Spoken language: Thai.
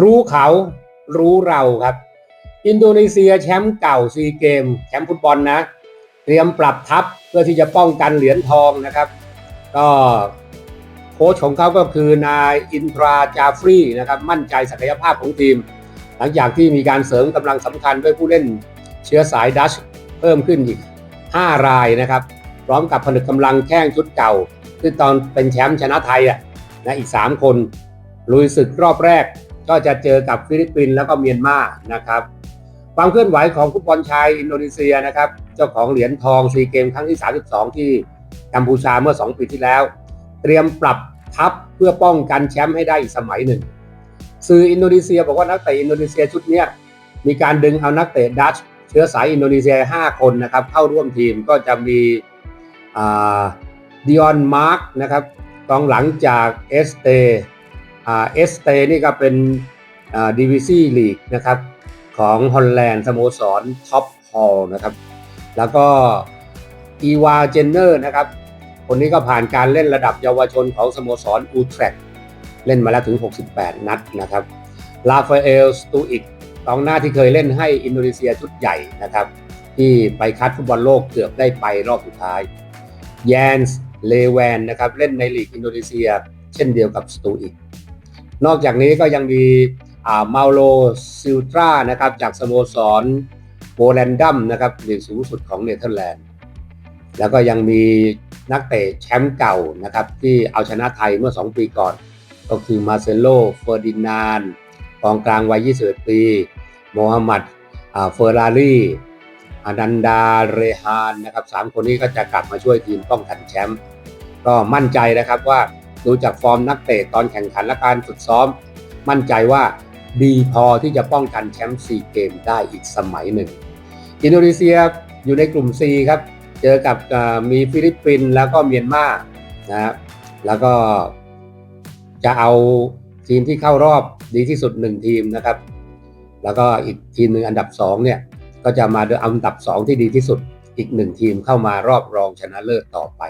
รู้เขารู้เราครับ อินโดนีเซียแชมป์เก่าซีเกมแชมป์ฟุตบอลนะ เตรียมปรับทัพเพื่อที่จะป้องกันเหรียญทองนะครับ ก็โค้ชของเขาก็คือนายอินทราจาฟรีนะครับ มั่นใจศักยภาพของทีม หลังจากที่มีการเสริมกำลังสำคัญด้วยผู้เล่นเชื้อสายดัชเพิ่มขึ้นอีก 5 รายนะครับ พร้อมกับผนึกกำลังแข้งชุดเก่าที่ตอนเป็นแชมป์ชนะไทยอะนะอีก 3 คนลุยศึกรอบแรก ก็จะเจอกับฟิลิปปินส์แล้วก็เมียนมานะครับความเคลื่อนไหวของฟุตบอลชายอินโดนีเซียนะครับ เจ้าของเหรียญทองซีเกมครั้งที่ 32 ที่กัมพูชาเมื่อ 2 ปีที่แล้ว เตรียมปรับทัพเพื่อป้องกันแชมป์ให้ได้อีกสมัยหนึ่ง สื่ออินโดนีเซียบอกว่านักเตะอินโดนีเซียชุดนี้มีการดึงเอานักเตะดัชเชื้อสายอินโดนีเซีย 5 คนนะครับเข้าร่วมทีมก็จะมีดิออนมาร์กนะครับกองหลังจากเอสเต เอสเตนี่ก็เป็นดิวิซี่ลีกนะครับของฮอลแลนด์สโมสรท็อปฮอลนะครับ แล้วก็อีวาเจนเนอร์นะครับ คนนี้ก็ผ่านการเล่นระดับเยาวชนของสโมสรอูทร c เล่นมาแล้วถึง 68 นัดนะครับลาฟาเอลสตูอิกกองหน้าที่เคยเล่นให้อินโดนีเซียชุดใหญ่นะครับ ที่ไปคัดฟุตบอลโลกเกือบได้ไปรอบสุดท้ายแยนส์เลแวนนะครับ เล่นในลีกอินโดนีเซีย เช่นเดียวกับสตูอิก นอกจากนี้ก็ยังมีมาโลซิลตรานะครับจากสโมสรโบแลนดัมนะครับลีกสูงสุดของเนเธอร์แลนด์แล้วก็ยังมีนักเตะแชมป์เก่านะครับที่เอาชนะไทยเมื่อ 2 ปีก่อน ก็คือมาเซโลเฟอร์ดินานกองกลางวัย 21 ปีโมฮัมหมัดเฟอร์รารี่อนันดาเรฮานนะครับสามคนนี้ก็จะกลับมาช่วยทีมป้องกันแชมป์ก็มั่นใจนะครับว่า ดูจากฟอร์มนักเตะตอนแข่งขันและการฝึกซ้อม มั่นใจว่าดีพอที่จะป้องกันแชมป์ซีเกมได้อีกสมัยหนึ่ง อินโดนีเซียอยู่ในกลุ่ม C ครับ เจอกับมีฟิลิปปินส์แล้วก็เมียนมานะครับแล้วก็จะเอาทีมที่เข้ารอบดีที่สุด 1 ทีมนะครับ แล้วก็อีกทีมหนึ่งอันดับ2เนี่ยก็จะมาด้วยอันดับ 2 ที่ดีที่สุดอีก 1 ทีมเข้ามารอบรองชนะเลิศต่อไป